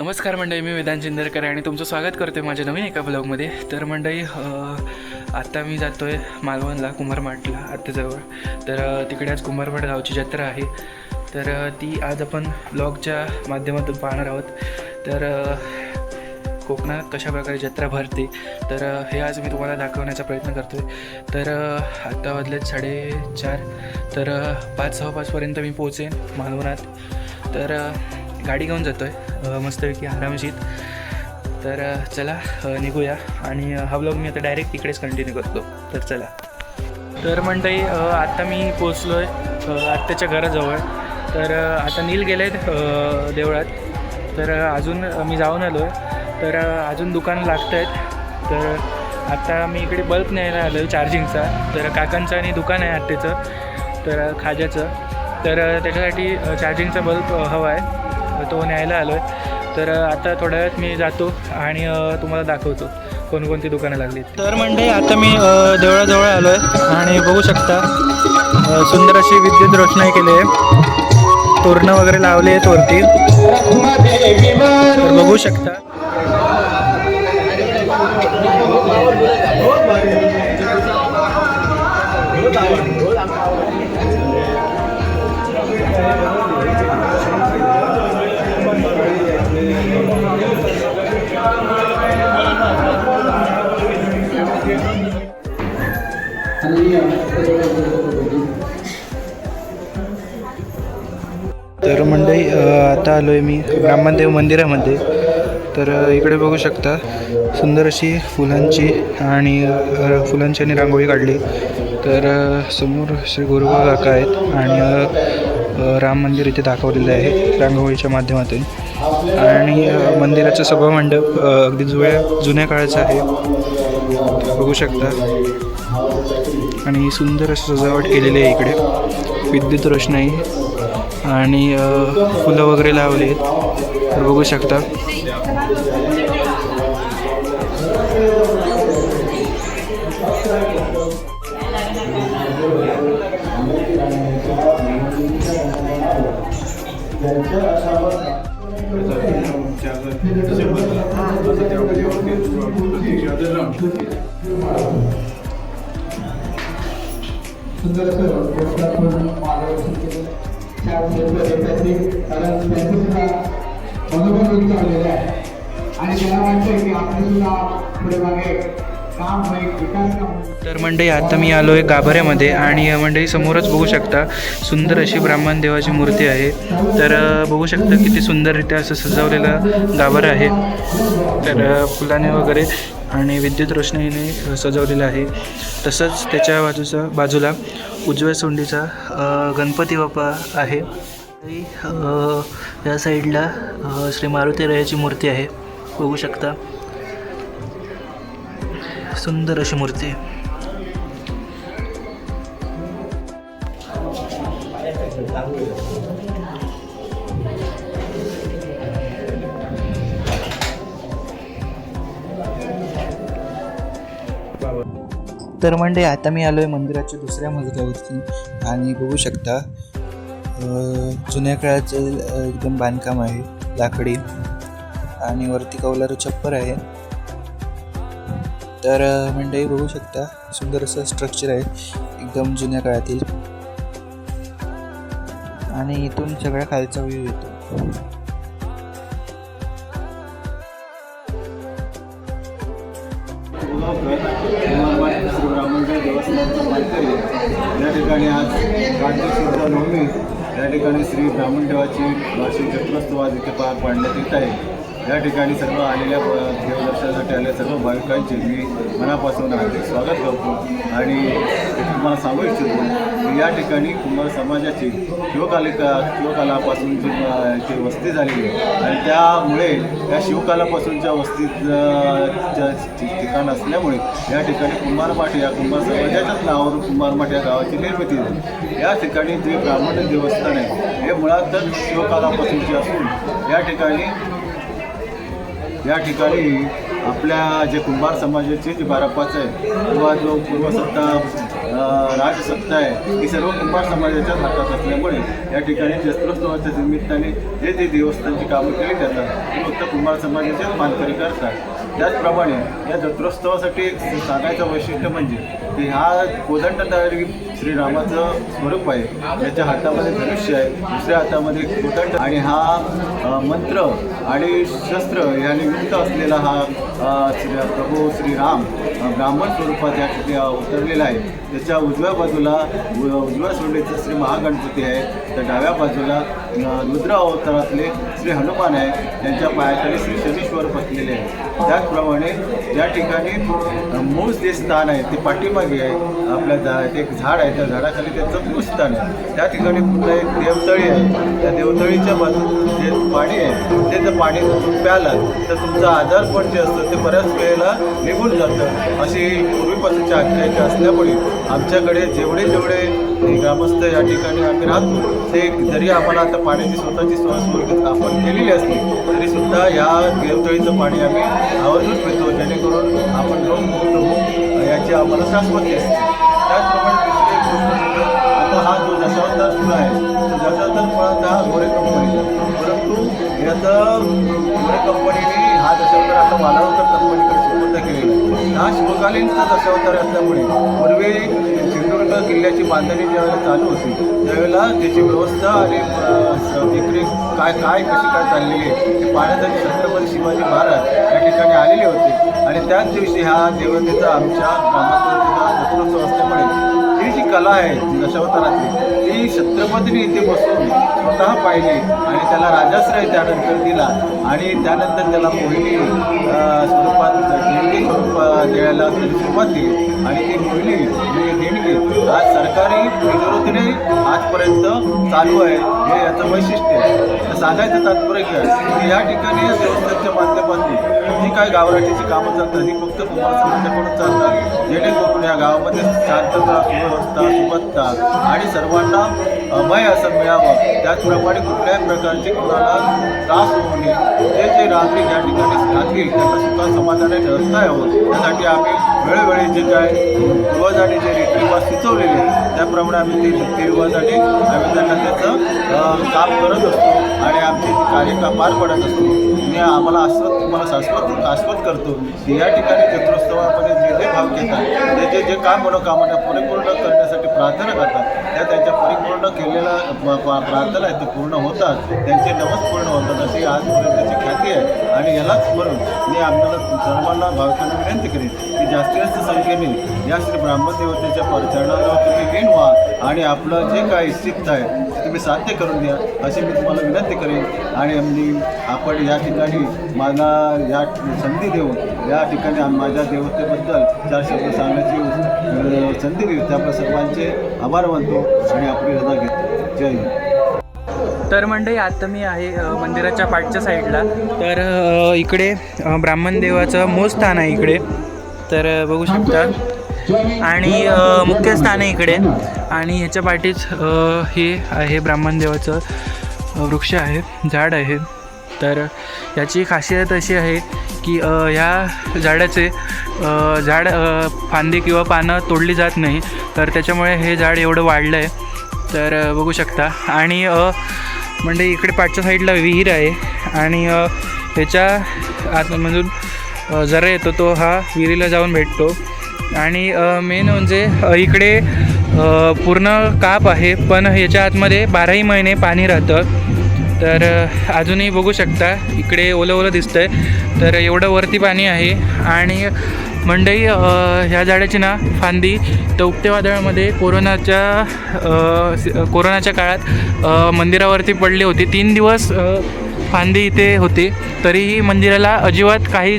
नमस्कार मंडळी मी वेदांत जिंदरकर आणि तुमचं स्वागत करतो आहे माझ्या नवीन एका ब्लॉगमध्ये. तर मंडळी आत्ता मी जातो आहे मालवणला कुंभारमाठला आत्ताजवळ. तर तिकडे आज कुंभारमाठ गावची जत्रा आहे. तर ती आज आपण ब्लॉगच्या माध्यमातून पाहणार आहोत. तर कोकणात कशा प्रकारे जत्रा भरते तर हे आज मी तुम्हाला दाखवण्याचा प्रयत्न करतो आहे तर आत्ता वाजलेत साडेचार तर पाच सहा पाचपर्यंत मी पोहोचेन मालवणात. तर गाडी घेऊन जातो आहे मस्तपैकी आरामशीत तर चला निघूया. आणि हा ब्लॉग मी आता डायरेक्ट तिकडेच कंटिन्यू करतो. तर चला. तर मंडळी आत्ता मी पोचलो आहे आत्ताच्या घराजवळ. तर आता नील गेले आहेत देवळात. तर अजून मी जाऊन आलो आहे तर अजून दुकान लागत आहेत तर आत्ता मी इकडे बल्ब न्यायला आलो आहे चार्जिंगचा तर काकांचं आणि दुकान आहे आत्याचं तर खाज्याचं. तर त्याच्यासाठी चार्जिंगचा बल्ब हवा आहे तो न्यायला आलो आहे तर आता थोड्या वेळात मी जातो आणि तुम्हाला दाखवतो कोणकोणती दुकानं लागली तर म्हणजे आता मी देवळाजवळ आलो आहे आणि बघू शकता सुंदर अशी विद्युत रोषणाई केली आहे. तोरणं वगैरे लावले आहेत वरती. बघू शकता आत्ता आलो आहे मी ब्राह्मणदेव मंदिरामध्ये. तर इकडे बघू शकता सुंदर अशी फुलांची आणि फुलांची आणि रांगोळी काढली. तर समोर श्री गुरुबा काका आहेत आणि राम मंदिर इथे दाखवलेलं आहे रांगोळीच्या माध्यमातून. आणि मंदिराचं सभामंडप अगदी जुळ्या जुन्या काळाचं आहे. बघू शकता. आणि सुंदर असं सजावट केलेली आहे इकडे. विद्युत रोषणाई. आणि फुलं वगैरे लावले आहेत. तर बघू शकता. सुंदर असं त्यांचे सुद्धा मनोबल आहे आणि वाटतं की सुद्धा पुढे मागे तर मंडळी आता मी आलो आहे गाभाऱ्यामध्ये आणि मंडई मंडळी समोरच बघू शकता सुंदर अशी ब्राह्मण देवाची मूर्ती आहे. तर बघू शकता किती सुंदररित्या असं सजवलेलं गाभारं आहे. तर फुलाने वगैरे आणि विद्युत रोषणाईने सजवलेलं आहे. तसंच त्याच्या बाजूचा बाजूला उजव्या सोंडीचा गणपती बाप्पा आहे. या साईडला श्री मारुती रयाची मूर्ती आहे. बघू शकता. सुंदर अशी मूर्ती. आहे तर म्हणजे आता मी आलो आहे मंदिराच्या दुसऱ्या मजल्यावरती. आणि बघू शकता जुन्या काळाचं एकदम बांधकाम आहे लाकडी. आणि वरती कौलारू छप्पर आहे. तर म्हणजे बघू शकता सुंदर असं स्ट्रक्चर आहे एकदम जुन्या काळातील. आणि इथून सगळ्या खालचा व्ह्यू येतो. ठिकाणी आज कार्तिक नवमी. या ठिकाणी श्री ब्राह्मणदेवाची वार्षिक जत्रोत्सव आज इथे पार पाडण्यात येत आहे. या ठिकाणी सर्व आलेल्या देवदर्शनासाठी आलेल्या सर्व भाविकांचे मी मनापासून स्वागत करतो. आणि तुम्हाला सांगू इच्छितो की या ठिकाणी कुंभार समाजाची शिवकालिका शिवकालापासून जी वस्ती झालेली आहे. आणि त्यामुळे या शिवकालापासूनच्या वस्तीत ठिकाण असल्यामुळे या ठिकाणी कुंभारमाठ या कुंभार समाजाच्याच नावावरून कुंभारमाठ या गावाची निर्मिती झाली. या ठिकाणी जे ब्राह्मण देवस्थान आहे हे मुळातच शिवकालापासूनचे असून या ठिकाणी या ठिकाणी आपल्या जे कुंभार समाजाचे जे बारापाच आहे किंवा जो पूर्वसत्ता राजसत्ता आहे ही सर्व कुंभार समाजाच्याच हातात असल्यामुळे या ठिकाणी शस्त्रोत्सवाच्या निमित्ताने जे जे देवस्थानची कामं केली जातात ते फक्त कुंभार समाजाचे मानकरी करतात. त्याचप्रमाणे या जत्रोत्सवासाठी सांगायचं वैशिष्ट्य म्हणजे की हा कोदंड तयारी श्रीरामाचं स्वरूप आहे. याच्या हातामध्ये धनुष्य आहे. दुसऱ्या हातामध्ये कोदंड आणि हा मंत्र आणि शस्त्र याने युक्त असलेला हा श्री प्रभू श्रीराम ब्राह्मण स्वरूपात या ठिकाणी उतरलेला आहे. त्याच्या उजव्या बाजूला उ- उजव्या सोंडीचं श्री महागणपती आहे. तर डाव्या बाजूला रुद्र अवतारातले श्री हनुमान आहे त्यांच्या पायाखाली श्री शनीश्वर बसलेले आहे त्याचप्रमाणे ज्या ठिकाणी मूळ जे स्थान आहे ते पाठीमागे आहे आपल्या झा एक झाड आहे त्या झाडाखाली त्याचं मूळ स्थान आहे. त्या ठिकाणी पुन्हा एक देवतळी आहे. त्या देवतळीच्या बाजू जे पाणी आहे ते जर पाणी जर प्यालात तर तुमचं आजारपण जे असतं ते बऱ्याच वेळेला निघून जातं. अशी पूर्वीपासूनची आख्यायिका असल्यामुळे आमच्याकडे जेवढे जेवढे ग्रामस्थ या ठिकाणी आम्ही राहतो. ते जरी आम्हाला आता पाण्याची स्वतःची सोय आपण केलेली असली तरी सुद्धा या देवतळीचं पाणी आम्ही आवर्जून पितो जेणेकरून आपण रोग मुक्त होऊ याची आम्हाला शाश्वती असते त्याचप्रमाणे दुसरी एक गोष्ट म्हणजे आता हा जो दशावतार सुरू आहे तो दशावतार मुळात हा गोरे कंपनीचा परंतु याचा गोरे कंपनीने हा दशावतार आता मालावतार कंपनीकडे सुपूर्द केलेला हा शिवकालीनचा दशावतार असल्यामुळे पूर्वी सिंधुदुर्ग किल्ल्याची बांधणी ज्यावेळेला चालू होती त्यावेळेला त्याची व्यवस्था आणि देखरेख काय काय कशी काय चाललेली आहे ते पाहण्यासाठी छत्रपती शिवाजी महाराज या ठिकाणी आलेले होते. आणि त्याच दिवशी हा देवतेचा आमच्या ग्रामाचा जत्रोत्सव असल्यामुळे ही जी कला आहे दशावतारातली ती छत्रपतीने इथे बसून स्वतः पाहिली आणि त्याला राजाश्रय त्यानंतर दिला. आणि त्यानंतर त्याला मोहिनी स्वरूपात देणगी स्वरूप द्यायला त्याने सुरुवात दिली आणि ती मोहिनी ही देणगी आज सरकारी तिजोरीने आजपर्यंत चालू आहे. हे याचं वैशिष्ट्य आहे. सांगायचं तात्पर्य की या ठिकाणी या देवस्थानच्या माध्यमातून जी काय गावराठीची कामं चालतात ही फक्त कुमार समाजाकडून चालतात. जेणेकरून या गावामध्ये शांतता सुव्यवस्था सुबत्ता आणि सर्वांना अभय असं मिळावं. त्याचप्रमाणे कुठल्याही प्रकारचे कुणाला त्रास होऊ नये. ते जे नागरिक या ठिकाणी राहतील त्यांना सुद्धा समाधानाने रस्ता यावं हो. त्यासाठी आम्ही वेळोवेळी जे काय पूर्वजांनी जे रीतिरिवाज सुचवलेले त्याप्रमाणे आम्ही ते रीतिरिवाजाने आम्ही त्यांना त्याचं काम करत असतो आणि आमची कार्यक्रम पार पडत असतो. मी आम्हाला आश्वत तुम्हाला शाश्वत शाश्वत करतो की या ठिकाणी जत्रोत्सवामध्ये जे जे भाव घेतात ते जे जे काम मनोकामना परिपूर्ण करण्यासाठी प्रार्थना करतात त्या त्यांच्या परिपूर्ण केलेला प्रार्थना आहेत ते पूर्ण होतात. त्यांचे नवस पूर्ण होतात अशी आजपर्यंतची ख्याती आहे. आणि यालाच स्मरून मी आपल्याला सर्वांना भाविकांना विनंती करेन की जास्तीत जास्त संख्येने या श्री ब्राह्मण देवतेच्या पर- चरणाला तुम्ही व्हा. आणि आपलं जे काही सिद्ध आहे तुम्ही साध्य करून द्या अशी मी तुम्हाला विनंती करेन. आणि आम्ही आपण या ठिकाणी मला या संधी देऊन या ठिकाणी माझ्या देवतेबद्दल चार शब्द सांगण्याची संधी दिली त्या सर्वांचे आभार मानतो आणि आपली रजा घेतो. जय हिंद. तर मंडळी आता मी आहे मंदिराच्या पाठच्या साईडला. तर इकडे ब्राह्मण देवाचं मूळ स्थान आहे इकडे. तर बघू शकता. आणि मुख्य स्थान आहे इकडे. आणि ह्याच्या पाठीच हे आहे ब्राह्मण देवाचं वृक्ष आहे झाड आहे. तर याची खासियत अशी आहे की ह्या झाडाचे झाड फांदी किंवा पानं तोडली जात नाही. तर त्याच्यामुळे हे झाड एवढं वाढलं आहे तर बघू शकता. आणि म्हणजे इकडे पाठच्या साईडला विहीर आहे. आणि त्याच्या आतमधून झरा येतो तो हा विहिरीला जाऊन भेटतो. आणि मेन म्हणजे इकडे पूर्ण काप आहे पण ह्याच्या आतमध्ये बाराही महिने पाणी राहतं. तर अजूनही बघू शकता इकडे ओलं ओलं दिसतंय. तर एवढं वरती पाणी आहे. आणि मंडई ह्या झाडाची ना फांदी तौक्ते वादळामध्ये कोरोनाच्या कोरोनाच्या काळात मंदिरावरती पडली होती. तीन दिवस फांदी इथे होती. तरीही मंदिराला अजिबात काही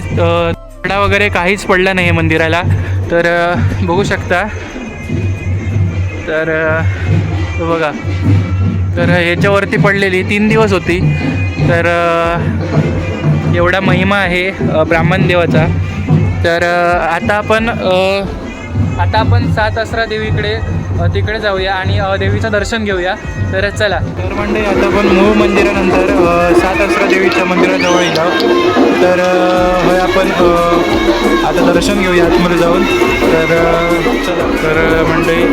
वगैरे काहीच पडला नाही आहे मंदिराला. तर बघू शकता. तर बघा. तर ह्याच्यावरती पडलेली तीन दिवस होती. तर एवढा महिमा आहे ब्राह्मण देवाचा. तर आता आपण आता आपण सात असरा देवीकडे तिकडे जाऊया आणि देवीचं दर्शन घेऊया. तर चला. तर म्हणजे आता आपण मूळ मंदिरानंतर सात असरा देवीच्या मंदिराजवळ येलो तर होय आपण आता दर्शन घेऊया आतमध्ये जाऊन. तर चला. तर मंडळी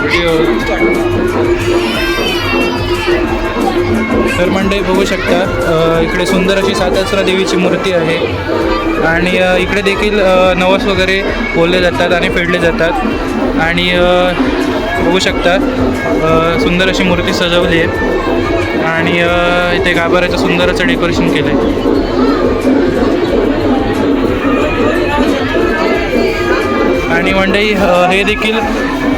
व्हिडिओ तर मंडळी बघू शकता. इकडे सुंदर अशी सातासरा देवीची मूर्ती आहे. आणि इकडे देखील नवस वगैरे बोलले जातात आणि फेडले जातात. आणि बघू शकता सुंदर अशी मूर्ती सजवली आहे. आणि इथे गाभाऱ्याचं सुंदर असं डेकोरेशन केलं आहे आणि मंडई हे देखील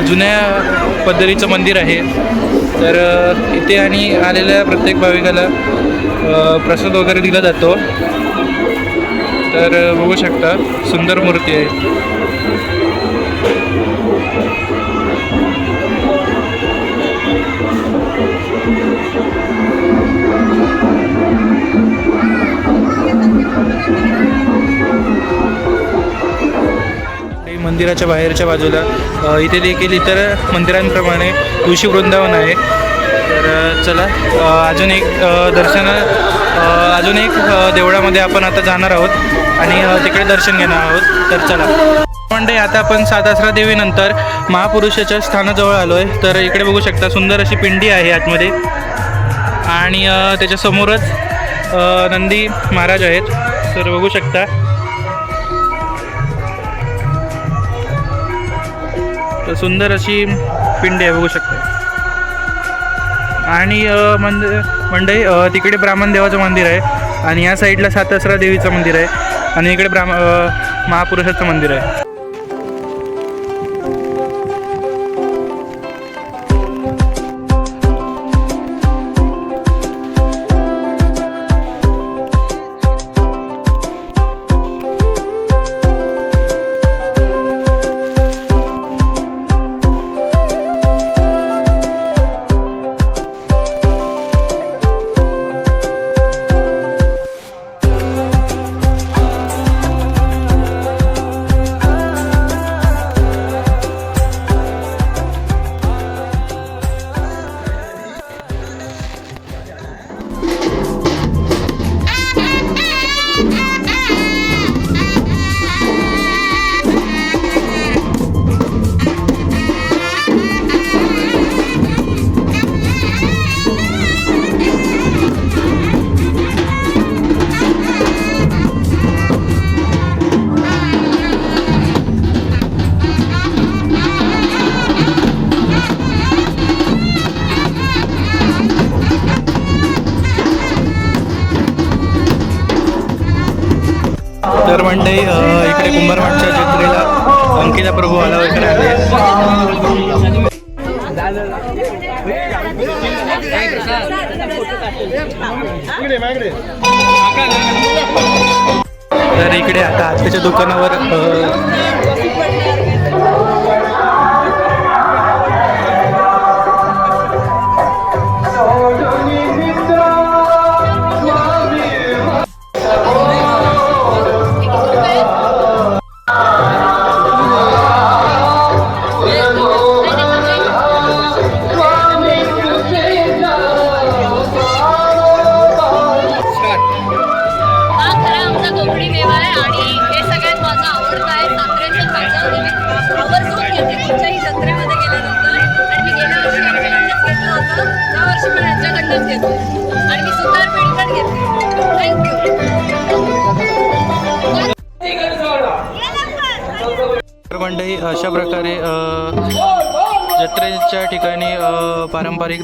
जुन्या पद्धतीचं मंदिर आहे. तर इथे आणि आलेल्या प्रत्येक भाविकाला प्रसाद वगैरे दिला जातो. तर बघू शकता सुंदर मूर्ती आहे. मंदिराच्या बाहेरच्या बाजूला इथे देखील इतर मंदिरांप्रमाणे तुळशी वृंदावन आहे. तर चला अजून एक दर्शन अजून एक देवळामध्ये आपण आता जाणार आहोत आणि तिकडे दर्शन घेणार आहोत. तर चला. मंडई आता आपण सातासरा देवीनंतर महापुरुषाच्या स्थानाजवळ आलो आहे तर इकडे बघू शकता सुंदर अशी पिंडी आहे आतमध्ये. आणि त्याच्यासमोरच नंदी महाराज आहेत. तर बघू शकता तर सुंदर अशी पिंडी आहे बघू शकता. आणि अ, मंद मंडई तिकडे ब्राह्मण देवाचं मंदिर आहे. आणि या साईडला सातसरा देवीचं मंदिर आहे. आणि इकडे ब्राह्म महापुरुषाचं मंदिर आहे. जत्रेला प्रभू आला वगैरे आले तर इकडे आता आत्याच्या दुकानावर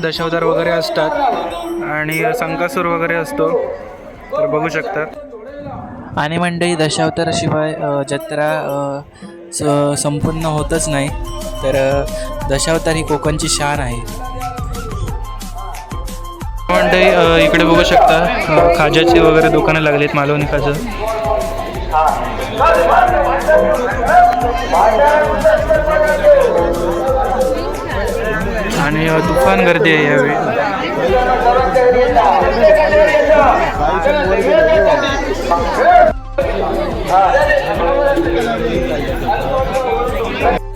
दशावतार वगैरे असतात आणि संकासूर वगैरे असतो. तर बघू शकता. आणि मंडई दशावताराशिवाय जत्रा स संपूर्ण होतच नाही. तर दशावतार ही कोकणची शान आहे. मंडई अ, इकडे बघू शकता खाज्याची वगैरे दुकानं लागलीत मालवणी खाजं. आणि अ, तुफान गर्दी आहे यावेळी.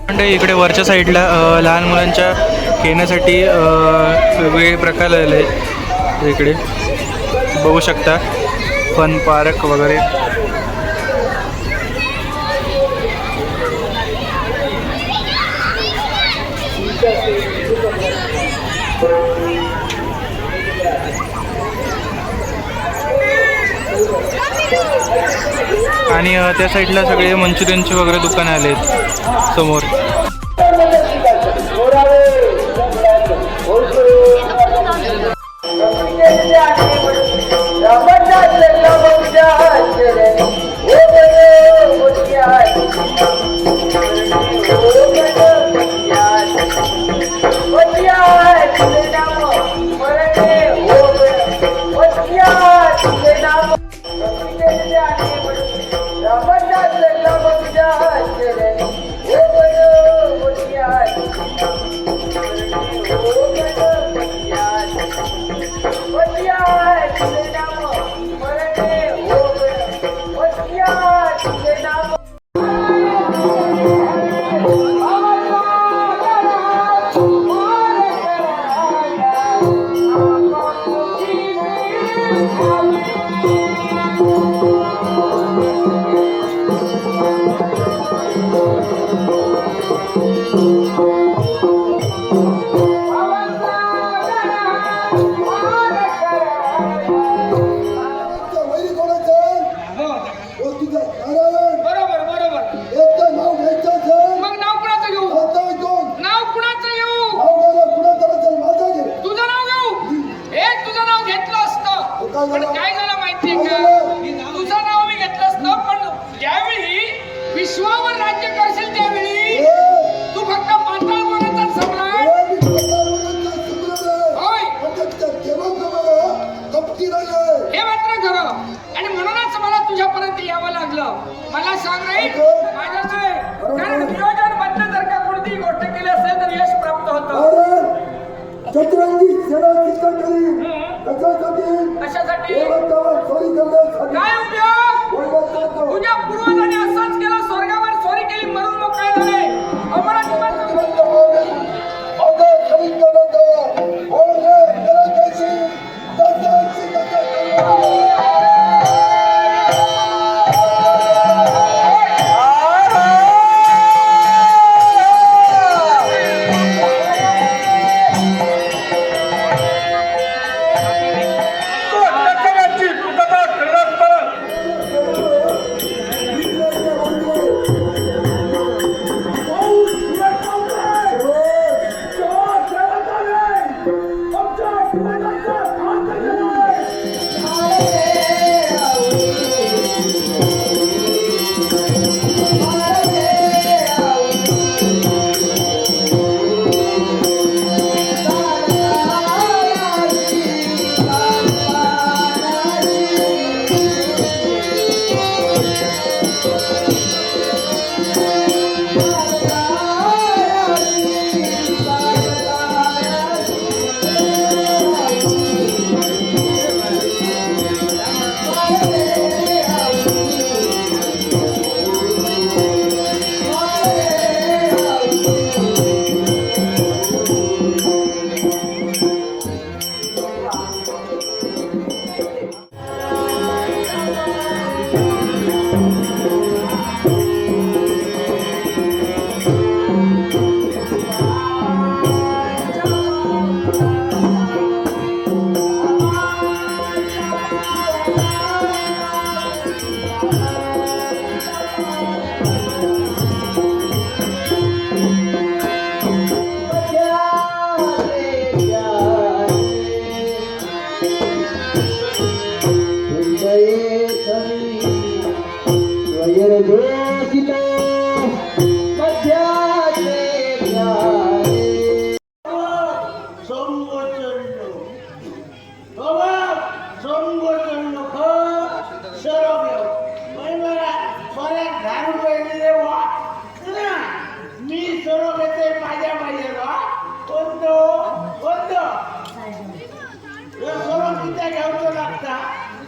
मंडळी इकडे वरच्या साईडला लहान मुलांच्या खेळण्यासाठी वेगवेगळे प्रकार आले इकडे बघू शकता. फन पार्क वगैरे. त्या साईडला सगळे मंचुरियनचे वगैरे दुकानं आले आहेत समोर.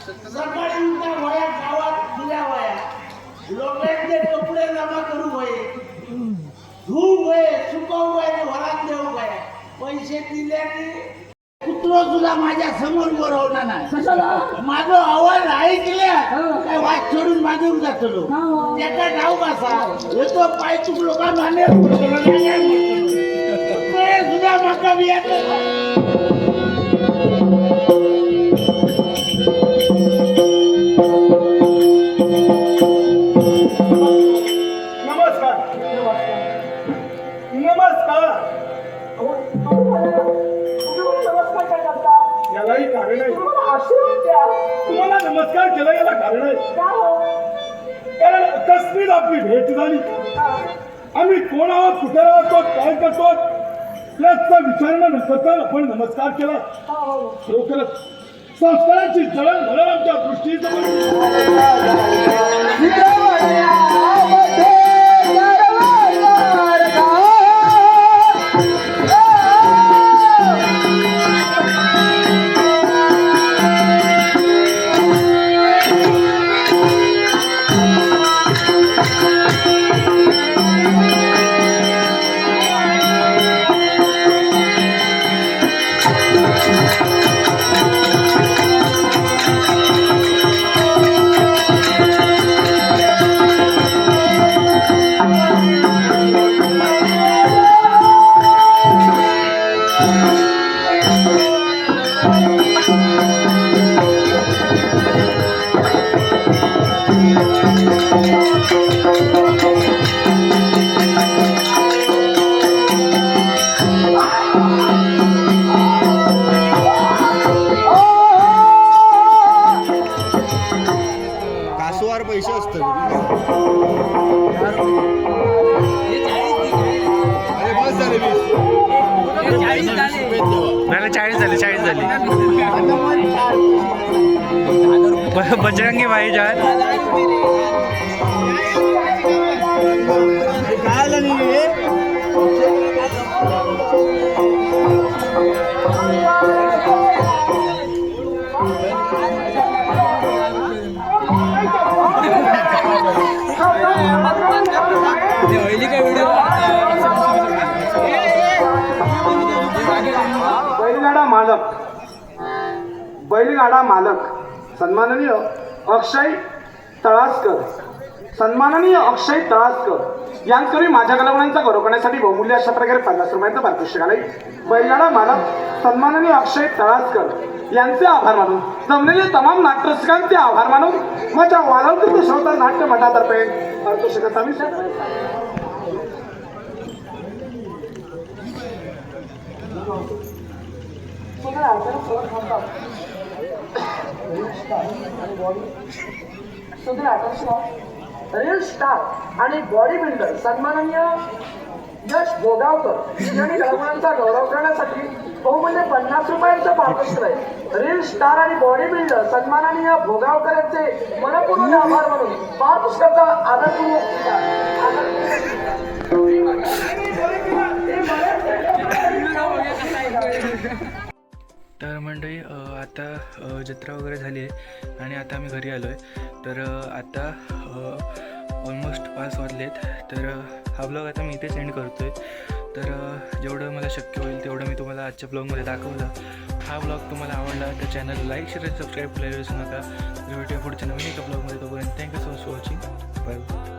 सकाळी उठा वया गावात जुन्या वया. लोकांचे जमा करू होय धू होय सुकवू घरात देऊ पैसे दिल्याने कुत्रो तुला माझ्यासमोर बरवणार नाही. माझं आवाज ऐकल्या काय वाट सोडून मागून जातो त्याचा डाव कसा येतो पाय तुक का माने सुद्धा माका बियाचं नमस्कार केला. खरोखरच संस्कारांची जळण आमच्या दृष्टीसमोर कासवार पैसे असतात. अरे बस झाले वीस. चाळीस झाले चाळीस झाले. बजरंगी काय आलं नाही बैलगाडा मालक. बैलगाडा मालक. सन्माननीय अक्षय तळासकर. सन्माननीय अक्षय तळासकर. यांकडे माझ्या कलावणांचा गौरव करण्यासाठी बहुमूल्य अशा प्रकारे पन्नास रुपयांचं पारितोषिक आलंय. बैलगाडा मालक. सन्माननीय अक्षय तळासकर. यांचे आभार मानून जमलेले तमाम नाट्यरसिकांचे आभार मानून माझ्या वाळवंत श्रोता नाट्य मंडळातर्फे पारितोषिकाचा मी रील स्टार आणि बॉडी बिल्डर सन्माननीय यश भोगावकर यांनी कलावणांचा गौरव करण्यासाठी बहुमूल्य पन्नास रुपयांचं पारितोषिक आहे रील स्टार आणि बॉडी बिल्डर सन्माननीय भोगावकर यांचे मनपूर्वक आभार म्हणून आदरपूर्वक आदर तर मंडळी आता जत्रा वगैरे झाली आहे आणि आता आम्ही घरी आलो आहे तर आता ऑलमोस्ट पाच वाजलेत. तर हा ब्लॉग आता मी इथे सेंड करतो आहे तर जेवढं मला शक्य होईल तेवढं मी तुम्हाला आजच्या ब्लॉगमध्ये दाखवलं. हा ब्लॉग तुम्हाला आवडला तर चॅनल लाईक शेअर सबस्क्राईब करायला विसरू नका. भेटूया पुढच्या नवीन एका ब्लॉगमध्ये तोपर्यंत thank you so much watching bye